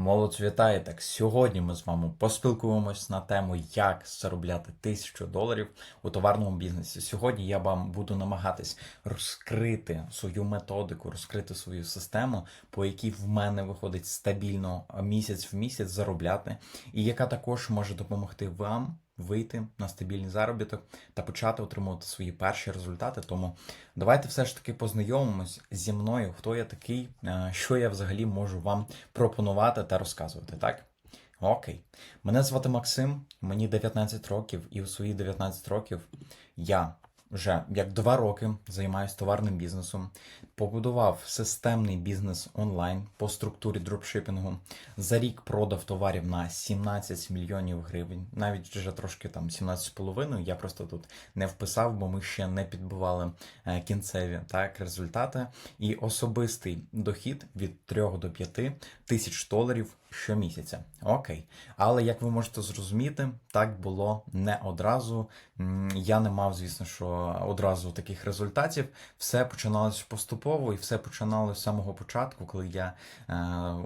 Молодь вітає так. Сьогодні ми з вами поспілкуємось на тему, як заробляти тисячу доларів у товарному бізнесі. Сьогодні я вам буду намагатись розкрити свою методику, розкрити свою систему, по якій в мене виходить стабільно місяць в місяць заробляти, і яка також може допомогти вам вийти на стабільний заробіток та почати отримувати свої перші результати. Тому давайте все ж таки познайомимось зі мною, хто я такий, е, що я взагалі можу вам пропонувати та розказувати, так? Окей. Мене звати Максим, мені 19 років, і у свої 19 років я вже як два роки займаюся товарним бізнесом, побудував системний бізнес онлайн по структурі дропшипінгу. За рік продав товарів на 17 мільйонів гривень, навіть вже трошки там 17,5. Я просто тут не вписав, бо ми ще не підбивали е, кінцеві так результати. І особистий дохід від 3 до 5 тисяч доларів щомісяця. Окей. Але як ви можете зрозуміти, так було не одразу. Я не мав, звісно, що одразу таких результатів. Все починалося поступово, і все починалося з самого початку, коли я е,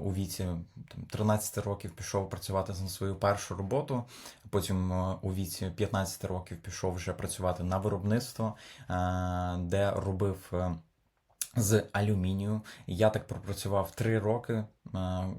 у віці там, 13 років пішов працювати на свою першу роботу. Потім е, у віці 15 років пішов вже працювати на виробництво, е, де робив. З алюмінію. Я так пропрацював три роки.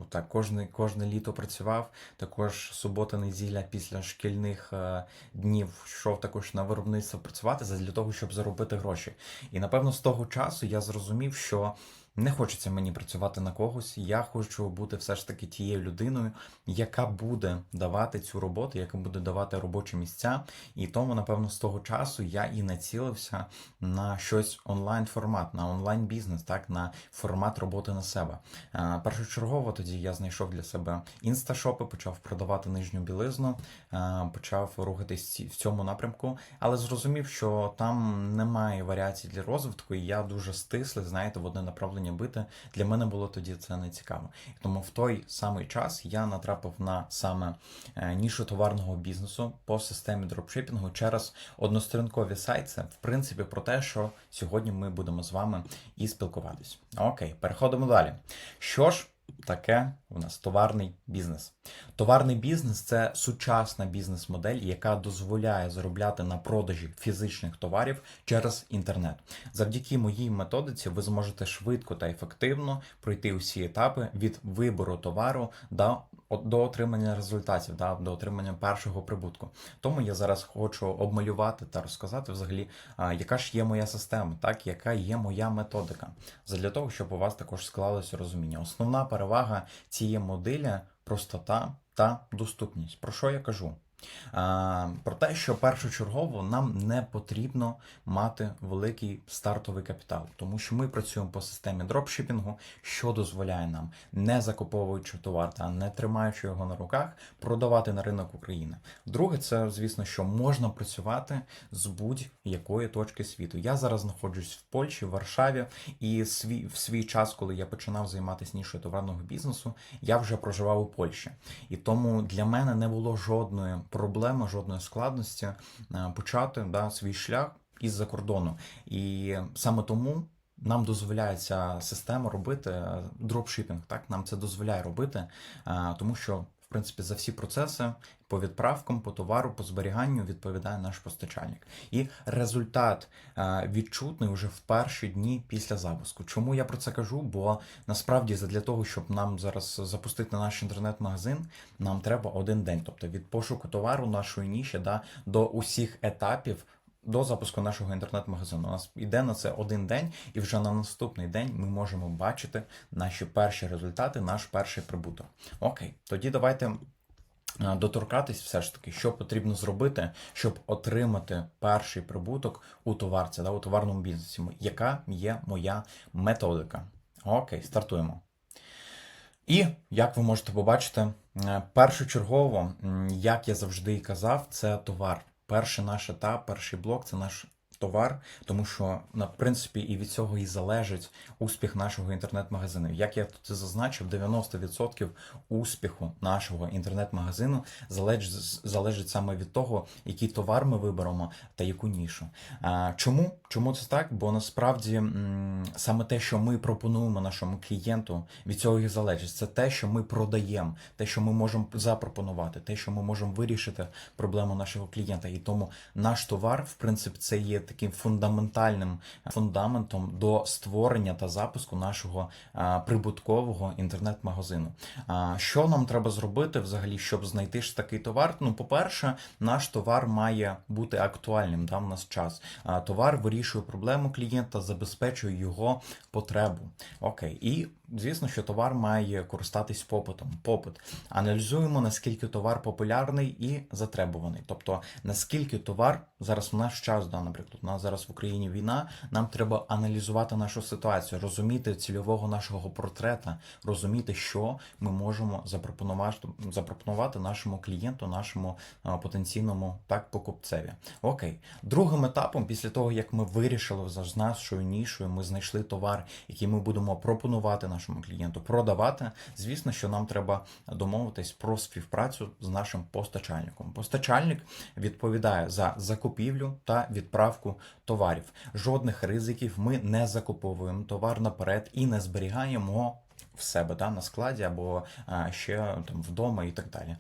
Так, кожне, кожне літо працював. Також субота, неділя після шкільних е, днів йшов також на виробництво працювати для того, щоб заробити гроші. І напевно з того часу я зрозумів, що не хочеться мені працювати на когось. Я хочу бути все ж таки тією людиною, яка буде давати цю роботу, яка буде давати робочі місця. І тому, напевно, з того часу я і націлився на щось онлайн формат, на онлайн бізнес, так на формат роботи на себе. Е, Першочергово тоді я знайшов для себе інсташопи, почав продавати нижню білизну, е, почав рухатись в цьому напрямку, але зрозумів, що там немає варіацій для розвитку, і я дуже стислий, знаєте, в одне направлення бити. Для мене було тоді це не цікаво. Тому в той самий час я натрапив на саме е, нішу товарного бізнесу по системі дропшипінгу через односторінкові сайти. В принципі про те, що сьогодні ми будемо з вами і спілкуватись. Окей, переходимо далі. Що ж таке у нас товарний бізнес? Товарний бізнес це сучасна бізнес-модель, яка дозволяє заробляти на продажі фізичних товарів через інтернет. Завдяки моїй методиці ви зможете швидко та ефективно пройти усі етапи від вибору товару до, до отримання результатів, да, до отримання першого прибутку. Тому я зараз хочу обмалювати та розказати взагалі, яка ж є моя система, так, яка є моя методика. Задля того, щоб у вас також склалося розуміння. Основна перевага цієї моделі простота та доступність. Про що я кажу? Про те, що першочергово нам не потрібно мати великий стартовий капітал, тому що ми працюємо по системі дропшипінгу, що дозволяє нам, не закуповуючи товар та не тримаючи його на руках, продавати на ринок України. Друге, це звісно, що можна працювати з будь-якої точки світу. Я зараз знаходжусь в Польщі, в Варшаві, і свій в свій час, коли я починав займатися нішою товарного бізнесу, я вже проживав у Польщі. І тому для мене не було жодної проблеми, жодної складності е, почати да, свій шлях із-за кордону. І саме тому. Нам дозволяє ця система робити е, дропшипінг. Так, нам це дозволяє робити, е, тому що принципі за всі процеси по відправкам, по товару, по зберіганню відповідає наш постачальник. І результат е, відчутний вже в перші дні після запуску. Чому я про це кажу? Бо насправді для того, щоб нам зараз запустити наш інтернет-магазин, нам треба один день, тобто від пошуку товару нашої ніші да, до усіх етапів. До запуску нашого інтернет-магазину у нас йде на це один день, і вже на наступний день ми можемо бачити наші перші результати, наш перший прибуток. Окей, тоді давайте е, доторкатись все ж таки, що потрібно зробити, щоб отримати перший прибуток у товарці, да, у товарному бізнесі. Яка є моя методика? Окей, стартуємо. І як ви можете побачити, е, першочергово, як я завжди і казав, це товар. Перший наш етап, перший блок це наш товар, тому що на принципі і від цього і залежить успіх нашого інтернет-магазину. Як я тут зазначив, 90% успіху нашого інтернет-магазину залежить, залежить саме від того, який товар ми виберемо та яку нішу. Чому? Чому це так? Бо насправді саме те, що ми пропонуємо нашому клієнту, від цього і залежить. Це те, що ми продаємо, те, що ми можемо запропонувати, те, що ми можемо вирішити проблему нашого клієнта. І тому наш товар, в принципі, це є таким фундаментальним фундаментом до створення та запуску нашого прибуткового інтернет-магазину. А, що нам треба зробити взагалі, щоб знайти ж такий товар? Ну, по-перше, наш товар має бути актуальним. Да, в нас час. Товар вирішує проблему клієнта, забезпечує його потребу. Окей, і звісно, що товар має користатись попитом. Попит. Аналізуємо, наскільки товар популярний і затребуваний. Тобто, наскільки товар зараз в наш час, да, наприклад, у нас зараз в Україні війна. Нам треба аналізувати нашу ситуацію, розуміти цільового нашого портрета, розуміти, що ми можемо запропонувати, запропонувати нашому клієнту, нашому потенційному так покупцеві. Окей, другим етапом, після того як ми вирішили за нашою нішою, ми знайшли товар, який ми будемо пропонувати нашому клієнту, продавати. Звісно, що нам треба домовитись про співпрацю з нашим постачальником. Постачальник відповідає за закупівлю та відправку товарів. Жодних ризиків ми не закуповуємо товар наперед і не зберігаємо. В себе да, на складі або ще там вдома і так далі.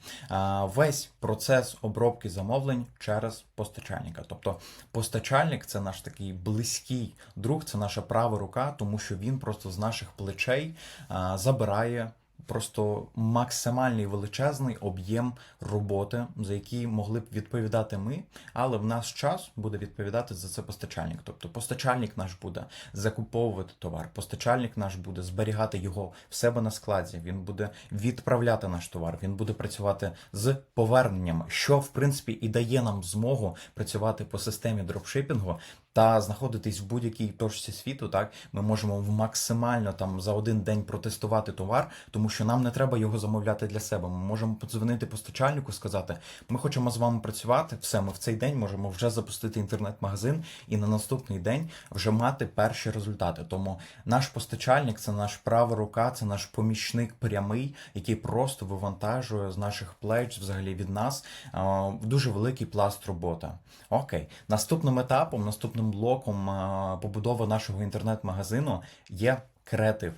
Весь процес обробки замовлень через постачальника. Тобто постачальник це наш такий близький друг, це наша права рука, тому що він просто з наших плечей забирає. Просто максимальний величезний об'єм роботи, за який могли б відповідати ми, але в наш час буде відповідати за це постачальник. Тобто постачальник наш буде закуповувати товар, постачальник наш буде зберігати його в себе на складі. Він буде відправляти наш товар, він буде працювати з поверненнями, що в принципі і дає нам змогу працювати по системі дропшипінгу та знаходитись в будь-якій точці світу. Так ми можемо максимально там за один день протестувати товар, тому що нам не треба його замовляти для себе. Ми можемо подзвонити постачальнику, сказати: ми хочемо з вами працювати. Все, ми в цей день можемо вже запустити інтернет-магазин і на наступний день вже мати перші результати. Тому наш постачальник це наш права рука, це наш помічник прямий, який просто вивантажує з наших плеч, взагалі від нас, дуже великий пласт роботи. Окей, наступним етапом, наступним блоком побудови нашого інтернет-магазину є. Креатив.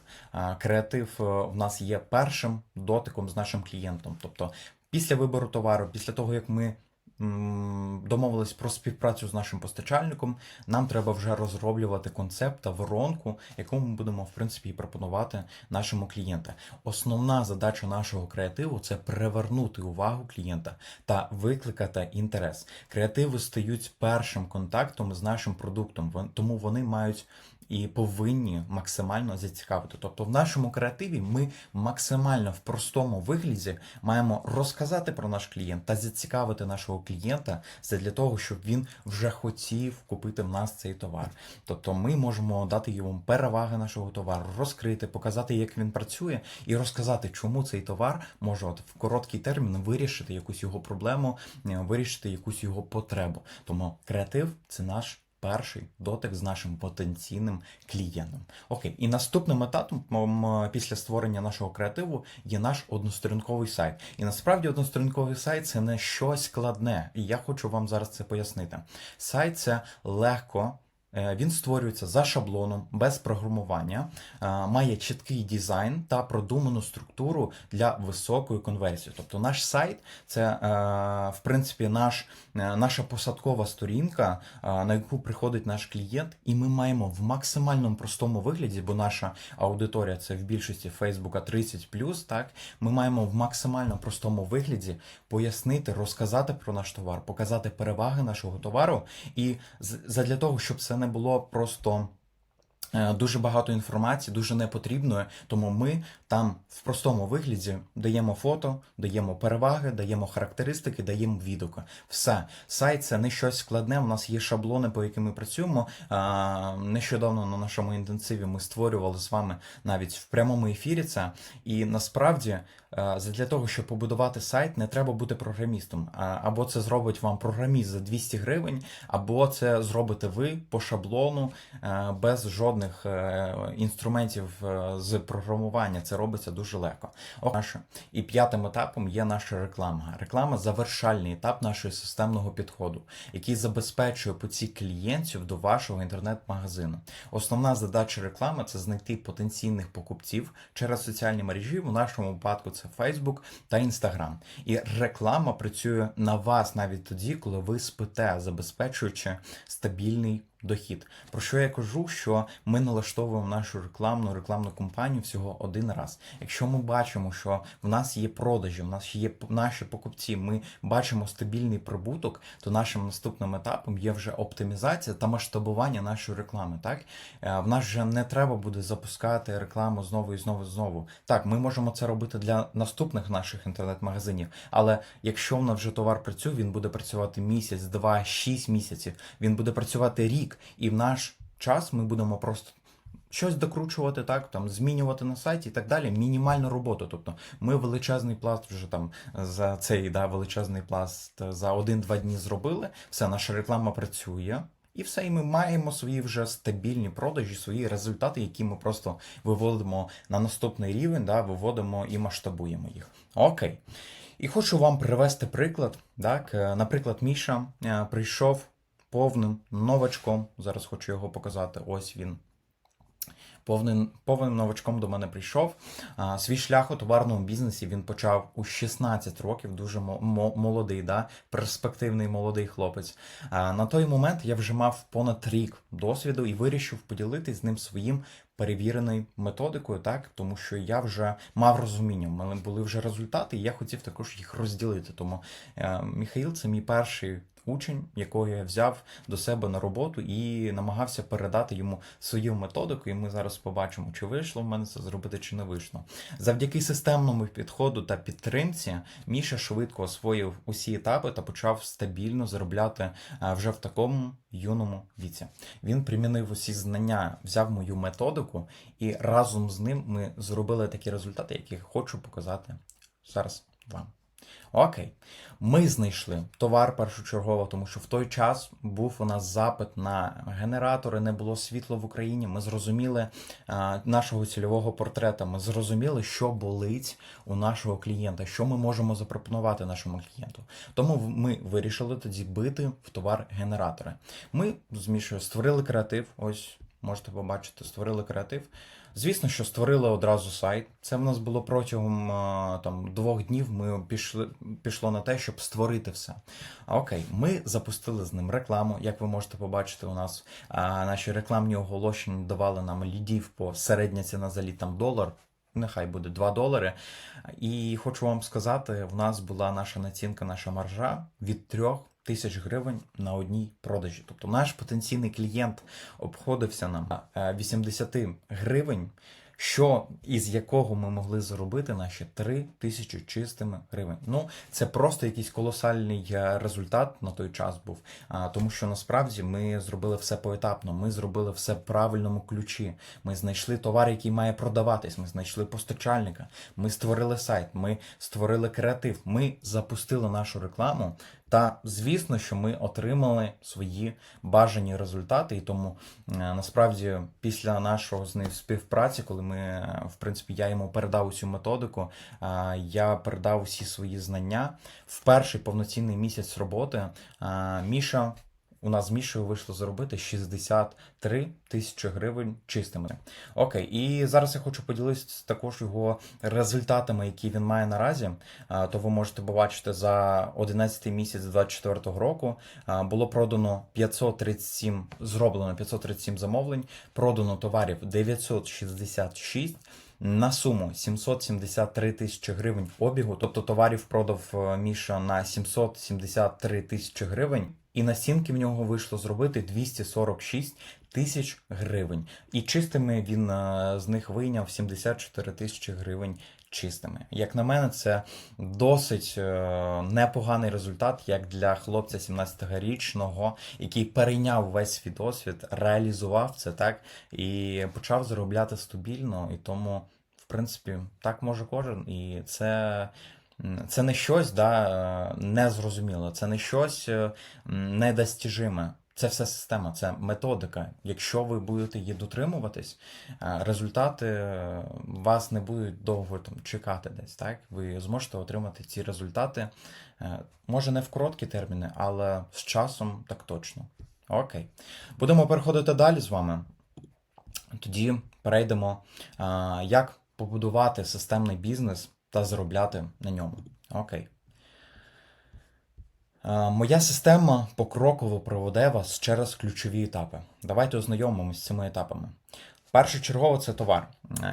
Креатив е, в нас є першим дотиком з нашим клієнтом. Тобто, після вибору товару, після того як ми домовились про співпрацю з нашим постачальником, нам треба вже розроблювати концепт та воронку, яку ми будемо в принципі пропонувати нашому клієнту. Основна задача нашого креативу це привернути увагу клієнта та викликати інтерес. Креативи стають першим контактом з нашим продуктом, тому вони мають і повинні максимально зацікавити. Тобто, в нашому креативі ми максимально в простому вигляді маємо розказати про наш клієнт та зацікавити нашого клієнта це для того, щоб він вже хотів купити в нас цей товар. Тобто, ми можемо дати йому переваги нашого товару, розкрити, показати, як він працює, і розказати, чому цей товар може от в короткий термін вирішити якусь його проблему, е, вирішити якусь його потребу. Тому креатив це наш перший дотик з нашим потенційним клієнтом. Окей, і наступним етапом після створення нашого креативу є наш односторінковий сайт. І насправді односторінковий сайт це не щось складне. І я хочу вам зараз це пояснити. Сайт це легко. Е, Він створюється за шаблоном, без програмування, е, має чіткий дизайн та продуману структуру для високої конверсії. Тобто наш сайт це, е, в принципі, наш, наша посадкова сторінка, на яку приходить наш клієнт, і ми маємо в максимальному простому вигляді, бо наша аудиторія це в більшості Фейсбука 30+, так, ми маємо в максимально простому вигляді пояснити, розказати про наш товар, показати переваги нашого товару, і задля того, щоб це не було просто. е, Дуже багато інформації, дуже непотрібної, тому ми там в простому вигляді даємо фото, даємо переваги, даємо характеристики, даємо відгуки. Все, сайт це не щось складне. У нас є шаблони, по яким ми працюємо. Нещодавно на нашому інтенсиві ми створювали з вами навіть в прямому ефірі це. І насправді для того, щоб побудувати сайт, не треба бути програмістом. Або це зробить вам програміст за 200 гривень, або це зробите ви по шаблону е, без жодних е, інструментів е, з програмування. Це робиться дуже легко. І п'ятим етапом є наша реклама. Реклама завершальний етап нашого системного підходу, який забезпечує потік клієнтів до вашого інтернет-магазину. Основна задача реклами це знайти потенційних покупців через соціальні мережі. В нашому випадку це Facebook та Instagram. І реклама працює на вас навіть тоді, коли ви спите, забезпечуючи стабільний дохід. Про що я кажу, що ми налаштовуємо нашу рекламну рекламну кампанію всього один раз. Якщо ми бачимо, що в нас є продажі, в нас є наші покупці, ми бачимо стабільний прибуток, то нашим наступним етапом є вже оптимізація та масштабування нашої реклами. Так Е, в нас вже не треба буде запускати рекламу знову і знову і знову. Так, ми можемо це робити для наступних наших інтернет-магазинів, але якщо в нас вже товар працює, він буде працювати місяць, два, шість місяців. Він буде працювати рік, і в наш час ми будемо просто. Щось докручувати, так там змінювати на сайті і так далі. Мінімальну роботу. Тобто ми величезний пласт вже там за цей да, величезний пласт за один-два дні зробили. Все, наша реклама працює. І все, і ми маємо свої вже стабільні продажі, свої результати, які ми просто виводимо на наступний рівень, да, виводимо і масштабуємо їх. Окей. І хочу вам привести приклад. Так, Е, наприклад, Міша е, прийшов повним новачком. Зараз хочу його показати. Ось він. Повним, повним новачком до мене прийшов. А, свій шлях у товарному бізнесі він почав у 16 років, дуже мо- мо- молодий, да? перспективний молодий хлопець. А, на той момент я вже мав понад рік досвіду і вирішив поділитись з ним своїм перевіреною методикою, так тому що я вже мав розуміння, в мене були вже результати, і я хотів також їх розділити. Тому е, Міхаїл це мій перший учень, якого я взяв до себе на роботу і намагався передати йому свою методику. І ми зараз побачимо, чи вийшло в мене це зробити, чи не вийшло. Завдяки системному підходу та підтримці Міша швидко освоїв усі етапи та почав стабільно заробляти вже в такому юному віці. Він примінив усі знання, взяв мою методику, і разом з ним ми зробили такі результати, які хочу показати зараз вам. Окей, ми знайшли товар першочергово, тому що в той час був у нас запит на генератори, не було світла в Україні. Ми зрозуміли а, нашого цільового портрета. Ми зрозуміли, що болить у нашого клієнта, що ми можемо запропонувати нашому клієнту. Тому ми вирішили тоді бити в товар генератори. Ми з Мішою створили креатив. Ось можете побачити, створили креатив. Звісно, що створили одразу сайт. Це в нас було протягом там двох днів. Ми пішли пішло на те, щоб створити все. Окей, ми запустили з ним рекламу. Як ви можете побачити, у нас а, наші рекламні оголошення давали нам лідів по середня ціна за лід там долар. Нехай буде 2 долари. І хочу вам сказати, в нас була наша націнка, наша маржа від 3 тисяч гривень на одній продажі. Тобто наш потенційний клієнт обходився нам е, 80 гривень, що із якого ми могли заробити наші 3 тисячі чистими гривень. Ну, це просто якийсь колосальний е, результат на той час був. А, тому що насправді ми зробили все поетапно, ми зробили все в правильному ключі. Ми знайшли товар, який має продаватись. Ми знайшли постачальника. Ми створили сайт, ми створили креатив. Ми запустили нашу рекламу. Та звісно, що ми отримали свої бажані результати, і тому е, насправді після нашого з ним співпраці, коли ми, е, в принципі, я йому передав усю методику, е, я передав усі свої знання. В перший повноцінний місяць роботи Міша. У нас з Мішою вийшло заробити 63 тисячі гривень чистими. Окей, і зараз я хочу поділитися також його результатами, які він має наразі. То ви можете побачити за 11 місяць 2024 року було продано 537, зроблено 537 замовлень, продано товарів 966. На суму 773 тисячі гривень обігу, тобто товарів продав е, Міша на 773 тисячі гривень, і націнки в нього вийшло зробити 246 тисяч гривень. І чистими він е, з них вийняв 74 тисячі гривень чистими. Як на мене, це досить е, непоганий результат, як для хлопця 17-річного, який перейняв весь свій досвід, реалізував це так і почав заробляти стабільно. І тому, в принципі, так може кожен. І це, це не щось да, е, незрозуміле, це не щось е, недостіжиме. Це все система, це методика. Якщо ви будете її дотримуватись, е, результати вас не будуть довго там чекати десь. Так? Ви зможете отримати ці результати, може не в короткі терміни, але з часом так точно. Окей. Будемо переходити далі з вами. Тоді перейдемо, як побудувати системний бізнес та заробляти на ньому. Окей. Моя система покроково проведе вас через ключові етапи. Давайте ознайомимося з цими етапами. Першочергово це товар.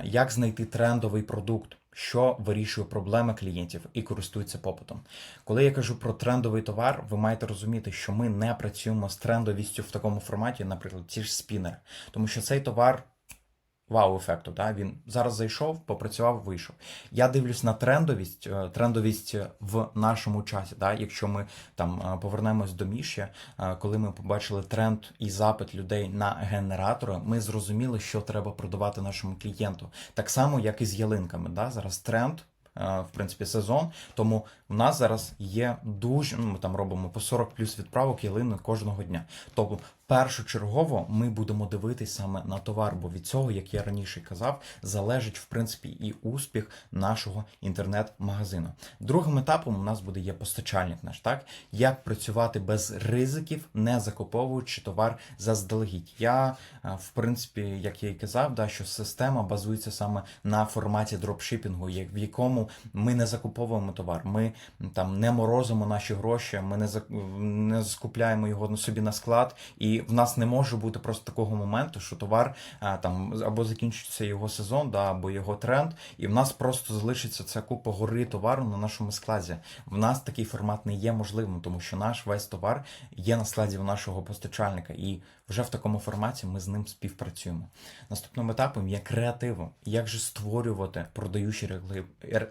Як знайти трендовий продукт, що вирішує проблеми клієнтів і користується попитом. Коли я кажу про трендовий товар, ви маєте розуміти, що ми не працюємо з трендовістю в такому форматі, наприклад, ті ж спінери, тому що цей товар. Вау-ефекту, да? він зараз зайшов, попрацював, вийшов. Я дивлюсь на трендовість, е, трендовість в нашому часі. Да? Якщо ми там е, повернемось до Міші, е, коли ми побачили тренд і запит людей на генератори, ми зрозуміли, що треба продавати нашому клієнту. Так само, як і з ялинками. Да? Зараз тренд. В принципі, сезон, тому в нас зараз є дуже. Ну, ми там робимо по 40 плюс відправок ялини кожного дня. Тобто, першочергово ми будемо дивитись саме на товар, бо від цього, як я раніше казав, залежить в принципі і успіх нашого інтернет-магазину. Другим етапом у нас буде є постачальник наш, так як працювати без ризиків, не закуповуючи товар заздалегідь. Я, е, в принципі, як я і казав, да, що система базується саме на форматі дропшипінгу, в якому ми не закуповуємо товар, ми там не морозимо наші гроші, ми не не скупляємо його собі на склад, і в нас не може бути просто такого моменту, що товар а, там або закінчиться його сезон, да, або його тренд, і в нас просто залишиться ця купа гори товару на нашому складі. В нас такий формат не є можливим, тому що наш весь товар є на складі у нашого постачальника, і вже в такому форматі ми з ним співпрацюємо. Наступним етапом є креативи. Як же створювати продаючі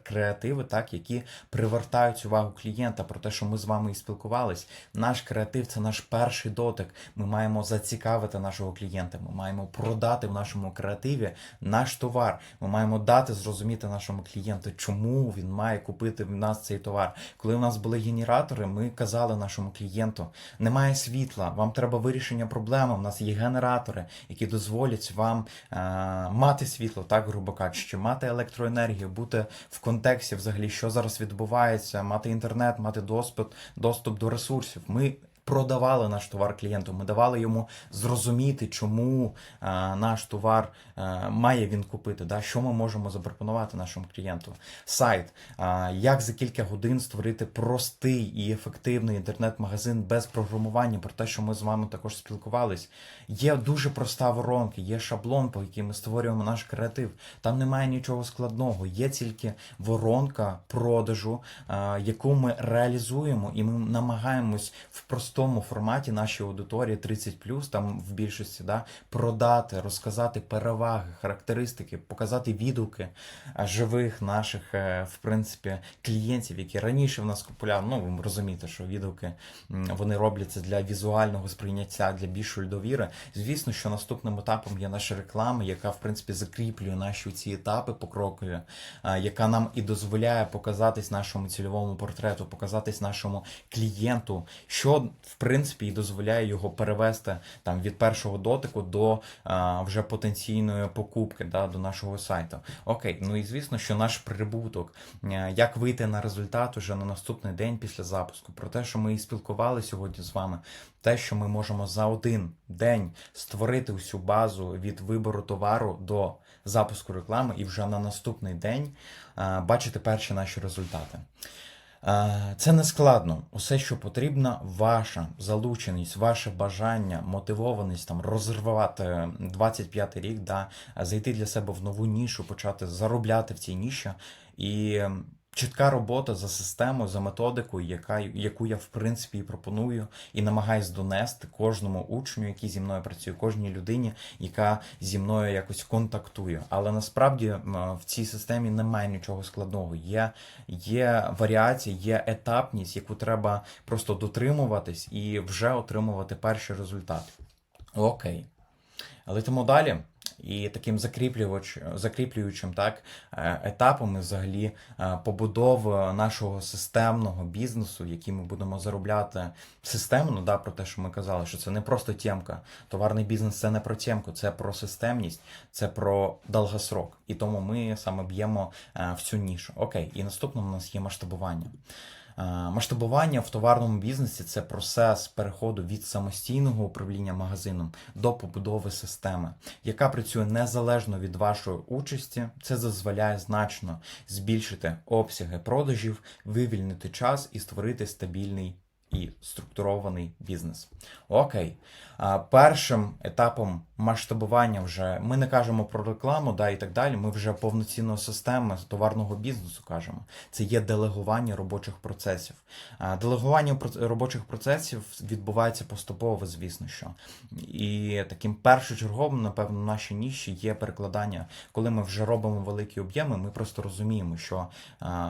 креативи, так, які привертають увагу клієнта про те, що ми з вами і спілкувались. Наш креатив це наш перший дотик. Ми маємо зацікавити нашого клієнта. Ми маємо продати в нашому креативі наш товар. Ми маємо дати зрозуміти нашому клієнту, чому він має купити в нас цей товар. Коли у нас були генератори, ми казали нашому клієнту: немає світла, вам треба вирішення проблеми. У нас є генератори, які дозволять вам е, мати світло, так грубо кажучи, мати електроенергію, бути в контексті взагалі, що зараз відбувається, мати інтернет, мати доступ, доступ до ресурсів. Ми продавали наш товар клієнту. Ми давали йому зрозуміти, чому е, наш товар е, має він купити, да? що ми можемо запропонувати нашому клієнту. Сайт, е, як за кілька годин створити простий і ефективний інтернет-магазин без програмування, про те, що ми з вами також спілкувались. Є дуже проста воронка, є шаблон, по якій ми створюємо наш креатив. Там немає нічого складного, є тільки воронка продажу, яку ми реалізуємо, і ми намагаємось в простому форматі нашій аудиторії 30+, там в більшості, да, продати, розказати переваги, характеристики, показати відгуки живих наших, е, в принципі, клієнтів, які раніше в нас купували. Ну, ви розумієте, що відгуки вони робляться для візуального сприйняття, для більшої довіри. Звісно, що наступним етапом є наша реклама, яка в принципі закріплює наші ці етапи покрокові, яка нам і дозволяє показатись нашому цільовому портрету, показатись нашому клієнту, що в принципі і дозволяє його перевести там від першого дотику до а, вже потенційної покупки да, до нашого сайту. Окей, ну і звісно, що наш прибуток, як вийти на результат уже на наступний день після запуску, про те, що ми і спілкували сьогодні з вами, те, що ми можемо за один день створити всю базу від вибору товару до запуску реклами, і вже на наступний день е, бачити перші наші результати. Це не складно. Усе, що потрібно, ваша залученість, ваше бажання, мотивованість там розвивати 25 рік, да, зайти для себе в нову нішу, почати заробляти в цій ніші. І ем, чітка робота за системою, за методикою, яка, яку я в принципі і пропоную, і намагаюсь донести кожному учню, який зі мною працює, кожній людині, яка зі мною якось контактує. Але насправді в цій системі немає нічого складного. Є, є варіації, є етапність, яку треба просто дотримуватись і вже отримувати перші результати. Окей. Летимо далі. І таким закріплювач, закріплюючим так, е, етапом взагалі е, побудови нашого системного бізнесу, який ми будемо заробляти системно, да, про те, що ми казали, що це не просто тємка. Товарний бізнес це не про тємку, це про системність, це про довгосрок. І тому ми саме б'ємо е, в цю нішу. Окей, і наступним у нас є масштабування. Е, Масштабування в товарному бізнесі це процес переходу від самостійного управління магазином до побудови системи, яка працює незалежно від вашої участі. Це дозволяє значно збільшити обсяги продажів, вивільнити час і створити стабільний і структурований бізнес. Окей. Першим етапом масштабування вже ми не кажемо про рекламу, да і так далі. Ми вже повноцінної системи товарного бізнесу кажемо. Це є делегування робочих процесів. Делегування робочих процесів відбувається поступово, звісно що. І таким першочерговим, напевно, в нашій ніші є перекладання, коли ми вже робимо великі об'єми, ми просто розуміємо, що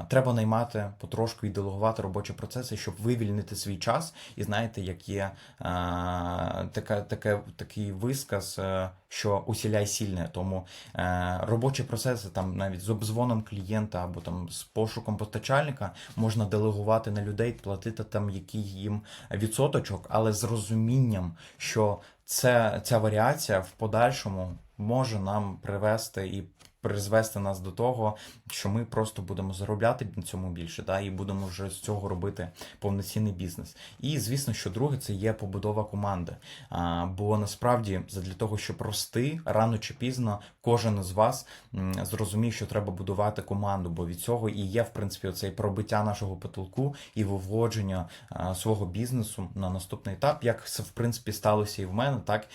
треба наймати потрошку і делегувати робочі процеси, щоб вивільнити свій час. І знаєте, як є а, така, таке, такий висказ, е, що усіляй сильне. Тому е, робочі процеси, там навіть з обзвоном клієнта або там з пошуком постачальника можна делегувати на людей, платити там який їм відсоточок, але з розумінням, що це, ця варіація в подальшому може нам привести і призвести нас до того, що ми просто будемо заробляти на цьому більше, да, і будемо вже з цього робити повноцінний бізнес. І звісно, що друге це є побудова команди. А, бо насправді, для того, щоб рости, рано чи пізно кожен із вас м, зрозуміє, що треба будувати команду, бо від цього і є, в принципі, оцей пробиття нашого потолку і виводження свого бізнесу на наступний етап, як це в принципі сталося і в мене, так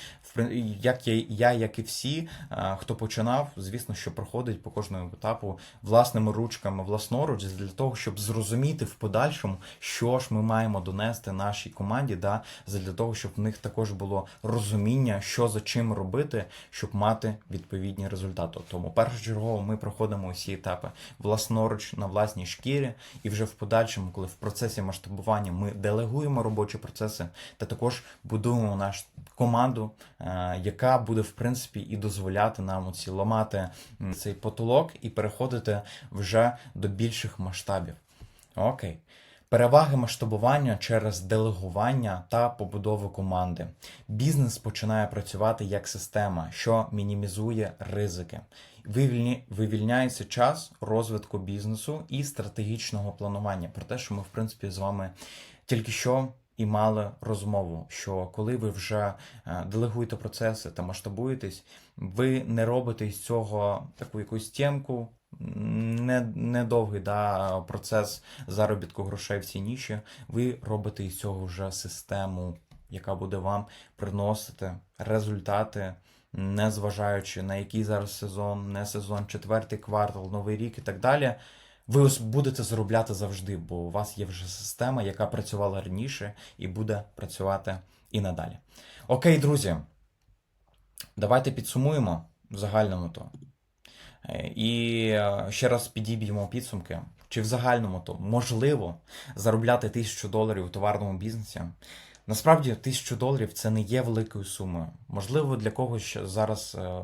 як я, я як і всі, хто починав, звісно, що проходить по кожному етапу власними ручками, власноруч, для того, щоб зрозуміти в подальшому, що ж ми маємо донести нашій команді, да, для того, щоб в них також було розуміння, що за чим робити, щоб мати відповідні результати. Тому першочергово ми проходимо усі етапи власноруч на власній шкірі, і вже в подальшому, коли в процесі масштабування ми делегуємо робочі процеси, та також будуємо нашу команду, е, яка буде в принципі і дозволяти нам оці ламати цей потолок і переходити вже до більших масштабів. Окей. Переваги масштабування через делегування та побудову команди. Бізнес починає працювати як система, що мінімізує ризики. Вивільняється час розвитку бізнесу і стратегічного планування. Про те, що ми, в принципі, з вами тільки що і мали розмову, що коли ви вже е, делегуєте процеси та масштабуєтесь, ви не робите із цього таку якусь тємку, не, недовгий да, процес заробітку грошей в цій ніші. Ви робите із цього вже систему, яка буде вам приносити результати, не зважаючи на який зараз сезон, не сезон, четвертий квартал, новий рік і так далі. Ви будете заробляти завжди, бо у вас є вже система, яка працювала раніше і буде працювати і надалі. Окей, друзі, давайте підсумуємо в загальному то. Е, І е, ще раз підіб'ємо підсумки. Чи в загальному то можливо заробляти тисячу доларів у товарному бізнесі? Насправді, тисячу доларів це не є великою сумою. Можливо, для когось зараз е,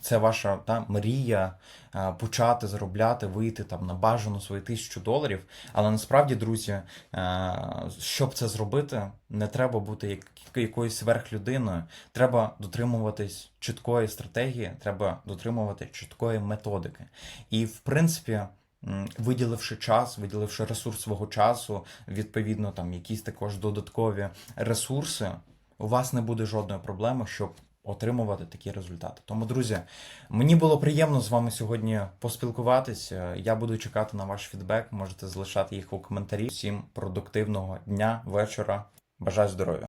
це ваша та, мрія е, почати заробляти, вийти там на бажану свої тисячу доларів. Але насправді, друзі, е, щоб це зробити, не треба бути як, якоюсь сверхлюдиною. Треба дотримуватись чіткої стратегії, треба дотримувати чіткої методики. І в принципі. Виділивши час, виділивши ресурс свого часу, відповідно, там якісь також додаткові ресурси, у вас не буде жодної проблеми, щоб отримувати такі результати. Тому, друзі, мені було приємно з вами сьогодні поспілкуватись. Е, Я буду чекати на ваш фідбек. Можете залишати їх у коментарі. Всім продуктивного дня, вечора. Бажаю здоров'я!